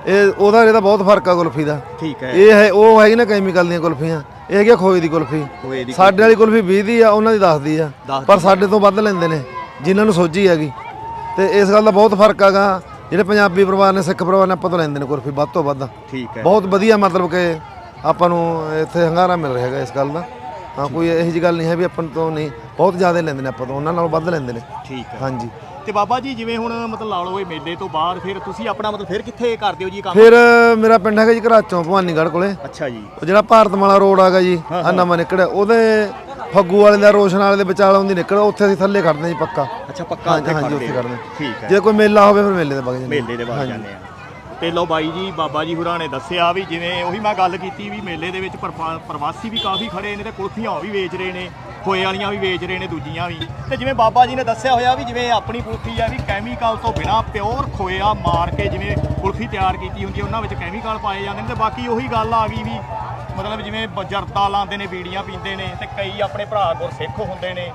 ਇਹ ਉਹਦਾ ਇਹਦਾ ਬਹੁਤ ਫ਼ਰਕ ਆ ਕੁਲਫੀ ਦਾ। ਠੀਕ ਹੈ। ਇਹ ਹੈ ਉਹ ਹੈਗੀ ਨਾ ਕੈਮੀਕਲ ਦੀਆਂ ਕੁਲਫੀਆਂ। ਇਹ ਹੈਗੀ ਆ ਖੋਏ ਦੀ ਕੁਲਫੀ। ਦੀ ਸਾਡੇ ਵਾਲੀ ਕੁਲਫੀ 20 ਦੀ ਆ ਉਹਨਾਂ ਦੀ 10 ਦੀ ਆ। ਦਸ ਪਰ ਸਾਡੇ ਤੋਂ ਵੱਧ ਲੈਂਦੇ ਨੇ ਜਿਨ੍ਹਾਂ ਨੂੰ ਸੋਝੀ ਹੈਗੀ। ਤੇ ਇਸ ਗੱਲ ਦਾ ਬਹੁਤ ਫ਼ਰਕ ਹੈਗਾ। ਜਿਹੜੇ ਪੰਜਾਬੀ ਪਰਿਵਾਰ ਨੇ ਸਿੱਖ ਪਰਿਵਾਰ ਨੇ ਆਪਾਂ ਤੋਂ ਲੈਂਦੇ ਨੇ ਕੁਲਫੀ ਵੱਧ ਤੋਂ ਵੱਧ। ਠੀਕ ਹੈ। ਬਹੁਤ ਵਧੀਆ ਮਤਲਬ ਕਿ ਆਪਾਂ ਨੂੰ ਇੱਥੇ ਹੰਗਾਰਾ ਮਿਲ ਰਿਹਾ ਹੈਗਾ ਇਸ ਗੱਲ ਦਾ। ਹਾਂ ਕੋਈ ਇਹੋ ਜਿਹੀ ਗੱਲ ਨਹੀਂ ਹੈ ਵੀ ਆਪਾਂ ਤੋਂ ਨਹੀਂ ਬਹੁਤ ਜ਼ਿਆਦਾ ਲੈਂਦੇ ਨੇ ਆਪਾਂ ਤੋਂ ਉਹਨਾਂ ਨਾਲੋਂ ਵੱਧ ਲੈਂਦੇ ਨੇ। ਠੀਕ ਹੈ। ਹਾਂਜੀ। ਤੇ ਬਾਬਾ ਜੀ ਜਿਵੇਂ ਹੁਣ ਮਤਲਬ ਲਾ ਲਓ ਇਹ ਮੇਲੇ ਤੋਂ ਬਾਅਦ ਫਿਰ ਤੁਸੀਂ ਆਪਣਾ ਮਤਲਬ ਫਿਰ ਕਿੱਥੇ ਕਰਦੇ ਹੋ ਜੀ ਕੰਮ? ਫਿਰ ਮੇਰਾ ਪਿੰਡ ਹੈਗਾ ਜੀ ਘਰਾਚੋਂ ਭਵਾਨੀਗੜ੍ਹ ਕੋਲੇ। ਅੱਛਾ ਜੀ। ਉਹ ਜਿਹੜਾ ਭਾਰਤਮਾਲਾ ਰੋਡ ਹੈਗਾ ਜੀ ਆ ਨਵਾਂ ਨਿਕੜਿਆ। ਉਹਦੇ ਫੱਗੂ ਵਾਲੇ ਦਾ ਰੋਸ਼ਨ ਵਾਲੇ ਦੇ ਵਿਚਾਲ ਆਉਂਦੀ ਨਿਕਲ ਉੱਥੇ ਅਸੀਂ ਥੱਲੇ ਖੜਦੇ ਜੀ ਪੱਕਾ। ਅੱਛਾ ਪੱਕਾ ਉੱਥੇ ਹਾਂ। ਠੀਕ ਹੈ। ਜੇ ਕੋਈ ਮੇਲਾ ਹੋਵੇ ਫਿਰ ਮੇਲੇ ਦੇ ਵਗ ਜਾਂਦੇ ਮੇਲੇ ਦੇ ਬਾਅਦ ਜਾਂਦੇ ਆ ਤੇ ਲਓ ਬਾਈ ਜੀ ਬਾਬਾ ਜੀ ਹੁਰਾਂ ਨੇ ਦੱਸਿਆ ਵੀ ਜਿਵੇਂ ਉਹੀ ਮੈਂ ਗੱਲ ਕੀਤੀ ਵੀ ਮੇਲੇ ਦੇ ਵਿੱਚ ਪ੍ਰਵਾਸੀ ਵੀ ਕਾਫੀ ਖੜੇ ਨੇ ਤੇ ਕੁਲਫੀਆਂ ਵੀ ਵੇਚ ਰਹੇ ਨੇ। ਖੋਏ ਵਾਲੀਆਂ ਵੀ ਵੇਚ ਰਹੇ ਨੇ, ਦੂਜੀਆਂ ਵੀ। ਤੇ ਜਿਵੇਂ ਬਾਬਾ ਜੀ ਨੇ ਦੱਸਿਆ ਹੋਇਆ ਵੀ ਜਿਵੇਂ ਆਪਣੀ ਕੁਲਫੀ ਆ ਵੀ ਕੈਮੀਕਲ ਤੋਂ ਬਿਨਾ ਪਿਓਰ ਖੋਇਆ ਮਾਰ ਕੇ ਜਿਵੇਂ ਕੁਲਫੀ ਤਿਆਰ ਕੀਤੀ ਹੁੰਦੀ ਹੈ ਉਹਨਾਂ ਵਿੱਚ ਕੈਮੀਕਲ ਪਾਏ ਜਾਂਦੇ ਨੇ। ਤੇ ਬਾਕੀ ਉਹੀ ਗੱਲ ਆ ਗਈ ਵੀ ਮਤਲਬ ਜਿਵੇਂ ਬ- ਜਰਦਾ ਲਾਉਂਦੇ ਨੇ, ਬੀੜੀਆਂ ਪੀਂਦੇ ਨੇ ਤੇ ਕਈ ਆਪਣੇ ਭਰਾ ਗੁਰਸਿੱਖ ਹੁੰਦੇ ਨੇ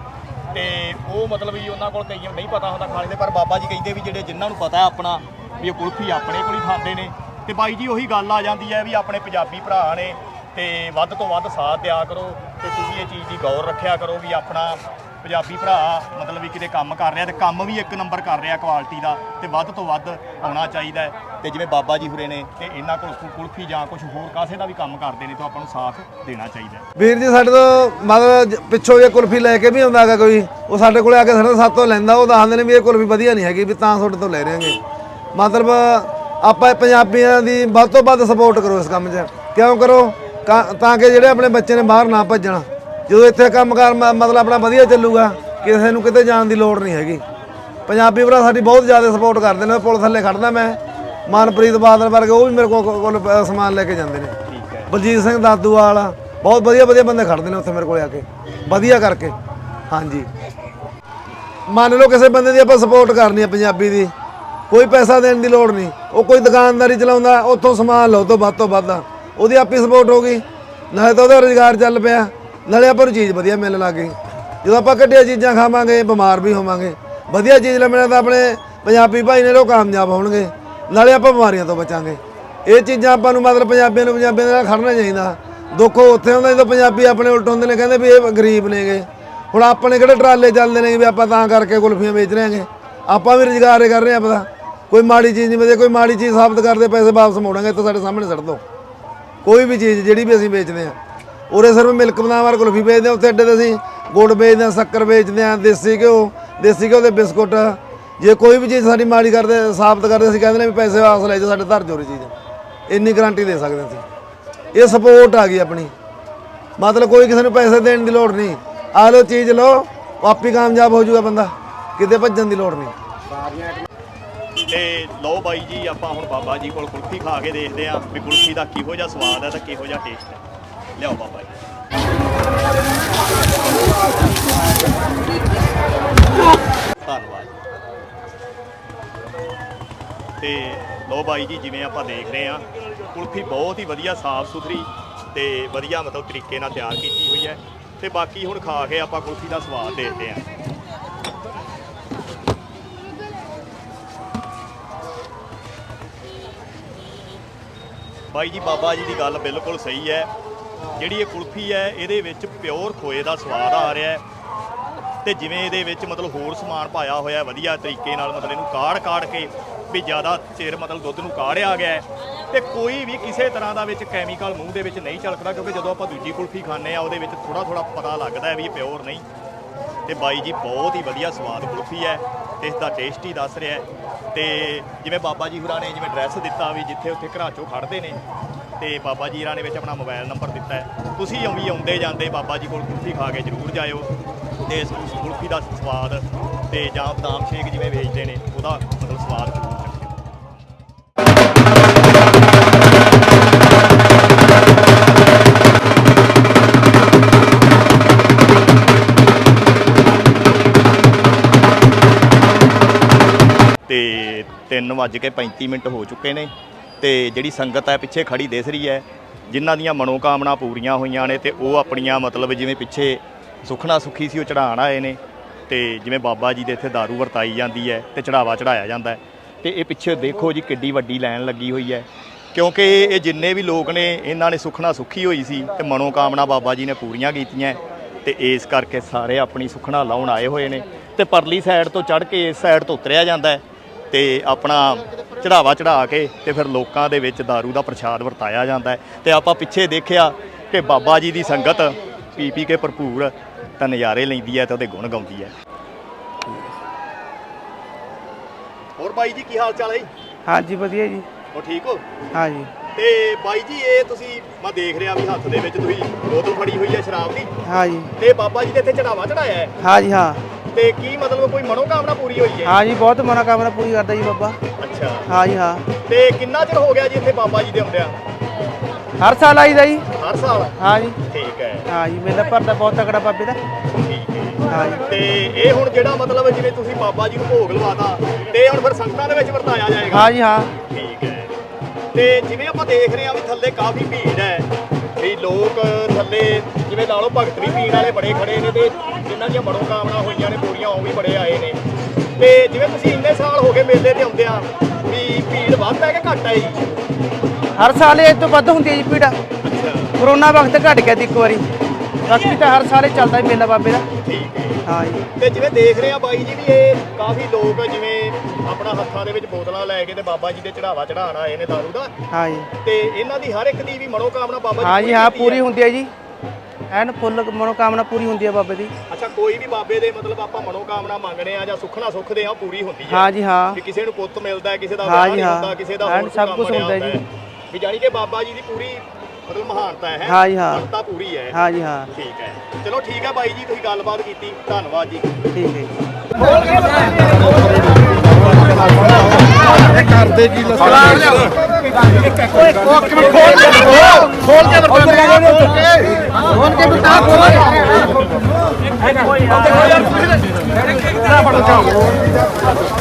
ਤੇ ਉਹ ਮਤਲਬ ਵੀ ਉਹਨਾਂ ਕੋਲ ਕਈਆਂ ਨਹੀਂ ਪਤਾ ਹੁੰਦਾ ਖਾਣੇ ਦੇ, ਪਰ ਬਾਬਾ ਜੀ ਕਹਿੰਦੇ ਵੀ ਜਿਹੜੇ ਜਿਨ੍ਹਾਂ ਨੂੰ ਪਤਾ ਹੈ ਆਪਣਾ ਵੀ ਉਹ ਕੁਲਫੀ ਆਪਣੇ ਕੋਲ ਹੀ ਖਾਂਦੇ ਨੇ। ਤੇ ਬਾਈ ਜੀ ਉਹੀ ਗੱਲ ਆ ਜਾਂਦੀ ਹੈ ਵੀ ਆਪਣੇ ਪੰਜਾਬੀ ਭਰਾ ਨੇ ਤੇ ਵੱਧ ਤੋਂ ਵੱਧ ਸਾਥ ਦਿਆ ਕਰੋ ਤੇ ਤੁਸੀਂ ਇਹ ਚੀਜ਼ ਦੀ ਗੌਰ ਰੱਖਿਆ ਕਰੋ ਵੀ ਆਪਣਾ ਪੰਜਾਬੀ ਭਰਾ ਮਤਲਬ ਵੀ ਕਿਤੇ ਕੰਮ ਕਰ ਰਿਹਾ ਤੇ ਕੰਮ ਵੀ ਇੱਕ ਨੰਬਰ ਕਰ ਰਿਹਾ ਕੁਆਲਿਟੀ ਦਾ ਤੇ ਵੱਧ ਤੋਂ ਵੱਧ ਆਉਣਾ ਚਾਹੀਦਾ ਹੈ। ਤੇ ਜਿਵੇਂ ਬਾਬਾ ਜੀ ਹੁਰੇ ਨੇ ਤੇ ਇਹਨਾਂ ਕੋਲ ਕੁ- ਕੁਲਫੀ ਜਾਂ ਕੁਝ ਹੋਰ ਕਾਸੇ ਦਾ ਵੀ ਕੰਮ ਕਰਦੇ ਨੇ ਤਾਂ ਆਪਾਂ ਨੂੰ ਸਾਥ ਦੇਣਾ ਚਾਹੀਦਾ ਹੈ। ਵੀਰ ਜੀ, ਸਾਡੇ ਤੋਂ ਮਤਲਬ ਜ- ਪਿੱਛੋਂ ਜੇ ਕੁਲਫੀ ਲੈ ਕੇ ਵੀ ਆਉਂਦਾ ਹੈਗਾ ਕੋਈ। ਉਹ ਸਾਡੇ ਕੋਲੇ ਆ ਕੇ ਸਾਡੇ ਤੋਂ ਸਾਤੋਂ ਲੈਂਦਾ, ਉਹ ਦੱਸਦੇ ਨੇ ਵੀ ਇਹ ਕੁਲਫੀ ਵਧੀਆ ਨਹੀਂ ਹੈਗੀ, ਵੀ ਤਾਂ ਤੁਹਾਡੇ ਤੋਂ ਲੈ ਰਹੇ ਹਾਂਗੇ। ਮਤਲਬ ਆਪਾਂ ਪੰਜਾਬੀਆਂ ਦੀ ਵੱਧ ਤੋਂ ਵੱਧ ਸਪੋਰਟ ਕਰੋ ਇਸ ਕੰਮ 'ਚ। ਕਿਉਂ ਕਰੋ? ਕਾ- ਤਾਂ ਕਿ ਜਿਹੜੇ ਆਪਣੇ ਬੱਚੇ ਨੇ ਬਾਹਰ ਨਾ ਭੱਜਣ। ਜਦੋਂ ਇੱਥੇ ਕੰਮਕਾਰ ਮ- ਮਤਲਬ ਆਪਣਾ ਵਧੀਆ ਚੱਲੂਗਾ ਕਿਸੇ ਨੂੰ ਕਿਤੇ ਜਾਣ ਦੀ ਲੋੜ ਨਹੀਂ ਹੈਗੀ। ਪੰਜਾਬੀ ਭਰਾ ਸਾਡੀ ਬਹੁਤ ਜ਼ਿਆਦਾ ਸਪੋਰਟ ਕਰਦੇ ਨੇ ਪੁਲ ਥੱਲੇ ਖੜਦਾ ਮੈਂ। ਮਨਪ੍ਰੀਤ ਬਾਦਲ ਵਰਗੇ ਉਹ ਵੀ ਮੇਰੇ ਕੋਲ ਕੋਲ ਪ- ਸਮਾਨ ਲੈ ਕੇ ਜਾਂਦੇ ਨੇ। ਠੀਕ ਹੈ। ਬਲਜੀਤ ਸਿੰਘ ਦਾਦੂਵਾਲ ਬਹੁਤ ਵਧੀਆ ਵਧੀਆ ਬੰਦੇ ਖੜਦੇ ਨੇ ਉੱਥੇ ਮੇਰੇ ਕੋਲੇ ਆ ਕੇ। ਵਧੀਆ ਕਰਕੇ। ਹਾਂਜੀ। ਮੰਨ ਲਓ ਕਿਸੇ ਬੰਦੇ ਦੀ ਆਪਾਂ ਸਪੋਰਟ ਕਰਨੀ ਹੈ ਪੰਜਾਬੀ ਦੀ। ਕੋਈ ਪੈਸਾ ਦੇਣ ਦੀ ਲੋੜ ਨਹੀਂ। ਉਹ ਕੋਈ ਦੁਕਾਨਦਾਰੀ ਚਲਾਉਂਦਾ ਉੱਥੋਂ ਸਮਾਨ ਲਓ ਤੋਂ ਵੱਧ ਤੋਂ ਵੱਧ। ਉਹਦੀ ਆਪੀ ਸਪੋਰਟ ਹੋ ਗਈ। ਨਾਲੇ ਤਾਂ ਉਹਦਾ ਰੁਜ਼ਗਾਰ ਚੱਲ ਪਿਆ। ਨਾਲੇ ਆਪਾਂ ਨੂੰ ਚੀਜ਼ ਵਧੀਆ ਮਿਲਣ ਲੱਗ ਗਈ। ਜਦੋਂ ਆਪਾਂ ਕੱਢੀਆਂ ਚੀਜ਼ਾਂ ਖਾਵਾਂਗੇ, ਬਿਮਾਰ ਵੀ ਹੋਵਾਂਗੇ। ਵਧੀਆ ਚੀਜ਼ ਲੈਣਾ ਤਾਂ ਆਪਣੇ ਪੰਜਾਬੀ ਭਾਈ ਨੇ ਲੋ ਕਾਮਯਾਬ ਹੋਣਗੇ। ਨਾਲੇ ਆਪਾਂ ਬਿਮਾਰੀਆਂ ਤੋਂ ਬਚਾਂਗੇ। ਇਹ ਚੀਜ਼ਾਂ ਆਪਾਂ ਨੂੰ ਮਤਲਬ ਪੰਜਾਬੀਆਂ ਨੂੰ ਪੰਜਾਬੀਆਂ ਦੇ ਨਾਲ ਖੜਨਾ ਚਾਹੀਦਾ। ਦੁੱਖ ਉੱਥੇ ਹੁੰਦਾ ਜਦੋਂ ਪੰਜਾਬੀ ਆਪਣੇ ਉਲਟ ਹੁੰਦੇ ਨੇ, ਕਹਿੰਦੇ ਵੀ ਇਹ ਗਰੀਬ ਨੇਗੇ। ਹੁਣ ਆਪਣੇ ਕਿਹੜੇ ਟਰਾਲੇ ਚੱਲਦੇ ਨੇ ਵੀ ਆਪਾਂ ਤਾਂ ਕਰਕੇ ਕੁਲਫੀਆਂ ਵੇਚ ਰਹੇ ਹਾਂਗੇ। ਆਪਾਂ ਵੀ ਰੁਜ਼ਗਾਰ ਕਰ ਰਹੇ ਹਾਂ ਆਪਦਾ। ਕੋਈ ਮਾੜੀ ਚੀਜ਼ ਨਹੀਂ ਵੇਚਦੇ ਕੋਈ ਮਾੜੀ ਚੀਜ਼ ਸਾਬਤ ਕਰਦੇ, ਪੈਸੇ ਵਾਪਸ ਮੋੜਾਂਗੇ ਤਾਂ ਸਾਡੇ ਸਾਹਮਣੇ ਸੜ ਦੋ। ਕੋਈ ਵੀ ਚੀਜ਼ ਜਿਹੜੀ ਵੀ ਅਸੀਂ ਵੇਚਦੇ ਆ ਉਰੇ ਸਿਰਫ ਮਿਲਕ ਬਦਾਮ ਕੁਲਫੀ ਵੇਚਦੇ ਆ ਉੱਥੇ ਅੱਡੇ ਤੇ ਅਸੀਂ ਗੁੜ ਵੇਚਦੇ ਆ ਸ਼ੱਕਰ ਵੇਚਦੇ ਆ ਦੇਸੀ ਘਿਓ ਦੇਸੀ ਘਿਓ ਦੇ ਬਿਸਕੁਟ। ਜੇ ਕੋਈ ਵੀ ਚੀਜ਼ ਸਾਡੀ ਮਾੜੀ ਕਰਦੇ, ਸਾਬਤ ਕਰਦੇ, ਅਸੀਂ ਕਹਿੰਦੇ ਨੇ ਵੀ ਪੈਸੇ ਵਾਪਸ ਲੈ ਜਾਓ, ਸਾਡੇ ਧਰ ਜੋਰੀ ਚੀਜ਼ ਇੰਨੀ ਗਾਰੰਟੀ ਦੇ ਸਕਦੇ ਅਸੀਂ। ਇਹ ਸਪੋਰਟ ਆ ਗਈ ਆਪਣੀ। ਮਤਲਬ ਕੋਈ ਕਿਸੇ ਨੂੰ ਪੈਸੇ ਦੇਣ ਦੀ ਲੋੜ ਨਹੀਂ। ਆ ਲਓ ਚੀਜ਼ ਲਓ ਉਹ ਆਪੀ ਕਾਮਯਾਬ ਹੋ ਜਾਊਗਾ ਬੰਦਾ। ਕਿਤੇ ਭੱਜਣ ਦੀ ਲੋੜ ਨਹੀਂ। ਤੇ ਲਓ ਬਾਈ ਜੀ, ਆਪਾਂ ਹੁਣ ਬਾਬਾ ਜੀ ਕੋਲ ਕੁਲਫੀ ਖਾ ਕੇ ਦੇਖਦੇ ਆਂ ਵੀ ਕੁਲਫੀ ਦਾ ਕਿਹੋ ਜਿਹਾ ਸਵਾਦ ਹੈ ਤੇ ਕਿਹੋ ਜਿਹਾ ਟੇਸਟ ਹੈ। ਲਿਆਓ ਬਾਬਾ ਜੀ। ਧੰਨਵਾਦ। ਤੇ ਲੋ ਬਾਈ ਜੀ, ਜਿਵੇਂ ਆਪਾਂ ਦੇਖ ਰਹੇ ਆਂ ਕੁਲਫੀ ਬਹੁਤ ਹੀ ਵਧੀਆ ਸਾਫ਼ ਸੁਥਰੀ ਤੇ ਵਧੀਆ ਮਤਲਬ ਤਰੀਕੇ ਨਾਲ ਤਿਆਰ ਕੀਤੀ ਹੋਈ ਹੋਈ ਹੈ। ਤੇ ਬਾਕੀ ਹੁਣ ਖਾ ਕੇ ਆਪਾਂ ਕੁਲਫੀ ਦਾ ਸਵਾਦ ਦੇਖਦੇ ਆਂ ਬਾਈ ਜੀ, ਬਾਬਾ ਜੀ ਦੀ ਗੱਲ ਬਿਲਕੁਲ ਸਹੀ ਹੈ। ਜਿਹੜੀ ਇਹ ਕੁਲਫੀ ਹੈ, ਇਹਦੇ ਵਿੱਚ ਪਿਓਰ ਖੋਏ ਦਾ ਸਵਾਦ ਆ ਰਿਹਾ ਹੈ। ਤੇ ਜਿਵੇਂ ਇਹਦੇ ਵਿੱਚ ਮਤਲਬ ਹੋਰ ਸਮਾਨ ਪਾਇਆ ਹੋਇਆ ਵਧੀਆ ਤਰੀਕੇ ਨਾਲ ਮਤਲਬ ਇਹਨੂੰ ਕਾੜ ਕਾੜ ਕੇ ਵੀ ਜ਼ਿਆਦਾ ਚਿਰ ਮਤਲਬ ਦੁੱਧ ਨੂੰ ਕਾੜਿਆ ਗਿਆ ਹੈ। ਤੇ ਕੋਈ ਵੀ ਕਿਸੇ ਤਰ੍ਹਾਂ ਦਾ ਵਿੱਚ ਕੈਮੀਕਲ ਮੂੰਹ ਦੇ ਵਿੱਚ ਨਹੀਂ ਝਲਕਦਾ ਕਿਉਂਕਿ ਜਦੋਂ ਆਪਾਂ ਦੂਜੀ ਕੁਲਫੀ ਖਾਂਦੇ ਆ, ਉਹਦੇ ਵਿੱਚ ਥੋੜਾ ਥੋੜਾ ਪਤਾ ਲੱਗਦਾ ਵੀ ਇਹ ਪਿਓਰ ਨਹੀਂ। ਤੇ ਬਾਈ ਜੀ, ਬਹੁਤ ਹੀ ਵਧੀਆ ਸਵਾਦ ਕੁਲਫੀ ਹੈ, ਤੇ ਇਸ ਦਾ ਟੇਸਟ ਹੀ ਦੱਸ ਰਿਹਾ ਹੈ। ਤੇ ਜਿਵੇਂ ਬਾਬਾ ਜੀ ਹੁਰਾਂ ਨੇ ਜਿਵੇਂ ਐਡਰੈਸ ਦਿੱਤਾ ਵੀ ਜਿੱਥੇ ਉੱਥੇ ਘਰਾਂ ਚੋਂ ਖੜਦੇ ਨੇ, ਤੇ ਬਾਬਾ ਜੀ ਹੁਰਾਂ ਨੇ ਵਿੱਚ ਆਪਣਾ ਮੋਬਾਈਲ ਨੰਬਰ ਦਿੱਤਾ ਹੈ। ਤੁਸੀਂ ਵੀ ਆਉਂਦੇ ਜਾਂਦੇ ਬਾਬਾ ਜੀ ਕੋਲ ਕੁਲਫੀ ਖਾ ਕੇ ਜ਼ਰੂਰ ਜਾਇਓ, ਤੇ ਇਸ ਕੁਲਫੀ ਦਾ ਸਵਾਦ ਤੇ ਜਾਂ ਬਦਾਮ ਸ਼ੇਕ ਜਿਵੇਂ ਵੇਚਦੇ ਨੇ, ਉਹਦਾ ਮਤਲਬ ਸਵਾਦ 3:35 ਮਿੰਟ ਹੋ ਚੁੱਕੇ ਨੇ ਤੇ ਜਿਹੜੀ ਸੰਗਤ ਹੈ ਪਿੱਛੇ ਖੜੀ ਦਿਸ ਰਹੀ ਹੈ। ਜਿਨ੍ਹਾਂ ਦੀਆਂ ਮਨੋਕਾਮਨਾ ਪੂਰੀਆਂ ਹੋਈਆਂ ਨੇ ਤੇ ਉਹ ਆਪਣੀਆਂ ਮਤਲਬ ਜਿਵੇਂ ਪਿੱਛੇ ਸੁਖਣਾ ਸੁਖੀ ਸੀ, ਉਹ ਚੜਾਉਣ ਆਏ ਨੇ ਤੇ ਜਿਵੇਂ ਬਾਬਾ ਜੀ ਦੇ ਇੱਥੇ दारू ਵਰਤਾਈ ਜਾਂਦੀ ਹੈ ਤੇ ਚੜਾਵਾ ਚੜਾਇਆ ਜਾਂਦਾ ਹੈ। ਤੇ ਇਹ ਪਿੱਛੇ ਦੇਖੋ ਜੀ ਕਿੱਡੀ ਵੱਡੀ ਲਾਈਨ ਲੱਗੀ ਹੋਈ ਹੈ। ਕਿਉਂਕਿ ਇਹ ਜਿੰਨੇ ਵੀ ਲੋਕ ਨੇ, ਇਹਨਾਂ ਨੇ ਸੁਖਣਾ ਸੁਖੀ ਹੋਈ ਸੀ ਤੇ ਮਨੋਕਾਮਨਾ ਬਾਬਾ ਜੀ ਨੇ ਪੂਰੀਆਂ ਕੀਤੀਆਂ ਤੇ ਇਸ ਕਰਕੇ ਸਾਰੇ ਆਪਣੀ ਸੁਖਣਾ ਲਾਉਣ ਆਏ ਹੋਏ ਨੇ। ਤੇ ਪਰਲੀ ਸਾਈਡ ਤੋਂ ਚੜ੍ਹ ਕੇ ਇਸ ਸਾਈਡ ਤੋਂ ਉਤਰਿਆ ਜਾਂਦਾ ਹੈ। ਤੇ ਆਪਣਾ ਚੜਾਵਾ ਚੜਾ ਕੇ ਤੇ ਫਿਰ ਲੋਕਾਂ ਦੇ ਵਿੱਚ दारू ਦਾ ਪ੍ਰਸ਼ਾਦ ਵਰਤਾਇਆ ਜਾਂਦਾ ਹੈ। ਤੇ ਆਪਾਂ ਪਿੱਛੇ ਦੇਖਿਆ ਕਿ ਬਾਬਾ ਜੀ ਦੀ ਸੰਗਤ ਪੀ ਪੀ ਕੇ ਭਰਪੂਰ ਤਾਂ ਨਜ਼ਾਰੇ ਲੈਂਦੀ ਹੈ ਤੇ ਉਹਦੇ ਗੁਣ ਗਾਉਂਦੀ ਹੈ। ਹੋਰ ਬਾਈ ਜੀ ਕੀ ਹਾਲ ਚਾਲ ਹੈ ਜੀ? ਹਾਂਜੀ ਵਧੀਆ ਜੀ। ਹੋ ਠੀਕ ਹੋ? ਹਾਂਜੀ। ਤੇ ਬਾਈ ਜੀ ਇਹ ਤੁਸੀਂ ਮੈਂ ਦੇਖ ਰਿਹਾ ਵੀ ਹੱਥ ਦੇ ਵਿੱਚ ਤੁਸੀਂ ਬੋਤਲ ਫੜੀ ਹੋਈ ਹੈ ਸ਼ਰਾਬ ਦੀ। ਹਾਂਜੀ। ਤੇ ਬਾਬਾ ਜੀ ਦੇ ਇੱਥੇ ਚੜਾਵਾ ਚੜਾਇਆ ਹੈ। ਹਾਂਜੀ ਹਾਂ। ਤੇ ਕੀ ਮਤਲਬ ਕੋਈ ਮਨੋਕਾਮਨਾ ਪੂਰੀ ਹੋਈ ਹੈ? ਹਾਂਜੀ ਬਹੁਤ ਮਨੋਕਾਮਨਾ ਪੂਰੀ ਕਰਦਾ ਜੀ ਬਾਬਾ। ਅੱਛਾ। ਹਾਂਜੀ ਹਾਂ। ਤੇ ਕਿੰਨਾ ਚਿਰ ਹੋ ਗਿਆ ਜੀ ਇੱਥੇ ਬਾਬਾ ਜੀ ਦੇ ਆਉਂਦਿਆਂ? ਹਰ ਸਾਲ ਆਈਦਾ ਜੀ। ਹਰ ਸਾਲ? ਹਾਂਜੀ ਠੀਕ ਹੈ। ਹਾਂਜੀ ਮੇਲਾ ਭਰਦਾ ਬਹੁਤ ਤਕੜਾ ਬਾਬੇ ਦਾ। ਠੀਕ ਹੈ। ਤੇ ਇਹ ਹੁਣ ਜਿਹੜਾ ਮਤਲਬ ਜਿਵੇਂ ਤੁਸੀਂ ਬਾਬਾ ਜੀ ਨੂੰ ਭੋਗ ਲਵਾਤਾ ਤੇ ਹੁਣ ਫਿਰ ਸੰਗਤਾਂ ਦੇ ਵਿੱਚ ਵਰਤਾਇਆ ਜਾਏਗਾ? ਹਾਂਜੀ ਹਾਂ। ਠੀਕ ਹੈ। ਤੇ ਜਿਵੇਂ ਆਪਾਂ ਦੇਖ ਰਹੇ ਹਾਂ ਵੀ ਥੱਲੇ ਕਾਫੀ ਭੀੜ ਹੈ ਵੀ ਲੋਕ ਥੱਲੇ ਜਿਵੇਂ ਲਾ ਲਓ ਭਗਤ ਵੀ ਪੀਣ ਵਾਲੇ ਬੜੇ ਖੜੇ ਨੇ ਤੇ ਜਿਨ੍ਹਾਂ ਦੀਆਂ ਮਨੋਕਾਮਨਾ ਹੋਈਆਂ ਨੇ ਪੂਰੀਆਂ ਉਹ ਵੀ ਬੜੇ ਆਏ ਨੇ। ਤੇ ਜਿਵੇਂ ਤੁਸੀਂ ਇੰਨੇ ਸਾਲ ਹੋ ਗਏ ਮੇਲੇ ਤੇ ਆਉਂਦੇ ਆ ਵੀ ਭੀੜ ਵੱਧ ਹੈ ਕਿ ਘੱਟ ਹੈ ਜੀ ਹਰ ਸਾਲ ਇਹ ਤੋਂ ਵੱਧ ਹੁੰਦੀ ਹੈ ਜੀ ਭੀੜ। ਕਰੋਨਾ ਵਕਤ ਘਟ ਗਿਆ ਸੀ ਇੱਕ ਵਾਰੀ। ਬਾਕੀ ਤਾਂ ਹਰ ਸਾਲ ਹੀ ਚੱਲਦਾ ਜੀ ਮੇਲਾ ਬਾਬੇ ਦਾ। ਠੀਕ ਹੈ। ਹਾਂਜੀ ਤੇ ਜਿਵੇਂ ਦੇਖ ਰਹੇ ਆ ਬਾਈ ਜੀ ਵੀ ਇਹ ਕਾਫੀ ਲੋਕ ਜਿਵੇਂ ਆਪਣਾ ਹੱਥਾਂ ਦੇ ਵਿੱਚ ਬੋਤਲਾਂ ਲੈ ਕੇ ਤੇ ਬਾਬਾ ਜੀ ਦੇ ਚੜਾਵਾ ਚੜਾਉਣ ਆਏ ਨੇ ਦਾਰੂ ਦਾ। ਹਾਂਜੀ ਤੇ ਇਹਨਾਂ ਦੀ ਹਰ ਇੱਕ ਦੀ ਵੀ ਮਨੋਕਾਮਨਾ ਬਾਬਾ ਜੀ ਹਾਂਜੀ ਹਾਂ ਪੂਰੀ ਹੈ। ਹੁੰਦੀ ਹੈ। ਜੀ। ਐਨ ਫੁੱਲ ਮਨੋਕਾਮਨਾ ਪੂਰੀ ਹੁੰਦੀ ਹੈ ਬਾਬੇ ਦੀ। ਅੱਛਾ ਕੋਈ ਵੀ ਬਾਬੇ ਦੇ ਮਤਲਬ ਆਪਾਂ ਮਨੋਕਾਮਨਾ ਮੰਗਣੇ ਆ ਜਾਂ ਸੁੱਖਣਾ ਸੁੱਖਦੇ ਆ ਪੂਰੀ ਹੁੰਦੀ ਹੈ। ਹਾਂਜੀ ਹਾਂ। ਵੀ ਕਿਸੇ ਨੂੰ ਪੁੱਤ ਮਿਲਦਾ ਹੈ, ਕਿਸੇ ਦਾ ਹਾਂ ਵਿਆਹ ਜੀ, ਨਹੀਂ ਹਾਂ। ਹੁੰਦਾ ਕਿਸੇ ਦਾ ਹੋਰ ਸਭ ਬਣਿਆ ਹੁੰਦਾ ਜੀ। ਵੀ ਜਾਣੀ ਕਿ ਬਾਬਾ ਜੀ ਦੀ ਪੂਰੀ ਮਤਲਬ ਮਹਾਨਤਾ ਹੈ। ਹਾਂ ਜੀ, ਹਾਂ। ਮਹਾਨਤਾ ਪੂਰੀ ਹੈ। ਹਾਂਜੀ ਹਾਂ। ਠੀਕ ਹੈ। ਚਲੋ ਠੀਕ ਹੈ ਬਾਈ ਜੀ ਤੁਸੀਂ ਗੱਲਬਾਤ ਕੀਤੀ। ਧੰਨਵਾਦ ਜੀ। ਠੀਕ ਹੈ ਕਰਦੇ ਕੀ ਲੱਗਾ ਓਕੇ ਖੋਲ ਕੇ ਖੋਲ ਖੋਲ ਕੇ ਬਰਤਨ ਖੋਲ ਕੇ ਬਰਤਨ ਖੋਲ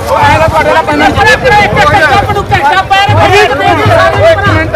ਉਹ ਐ ਨਾ ਤੁਹਾਡੇ ਨਾਲ ਪੈਣਾ ਇੱਕ ਇੱਕ ਕੱਪ ਨੂੰ ਘੰਟਾ ਪੈਰ ਇੱਕ ਮਿੰਟ ਇੱਕ ਮਿੰਟ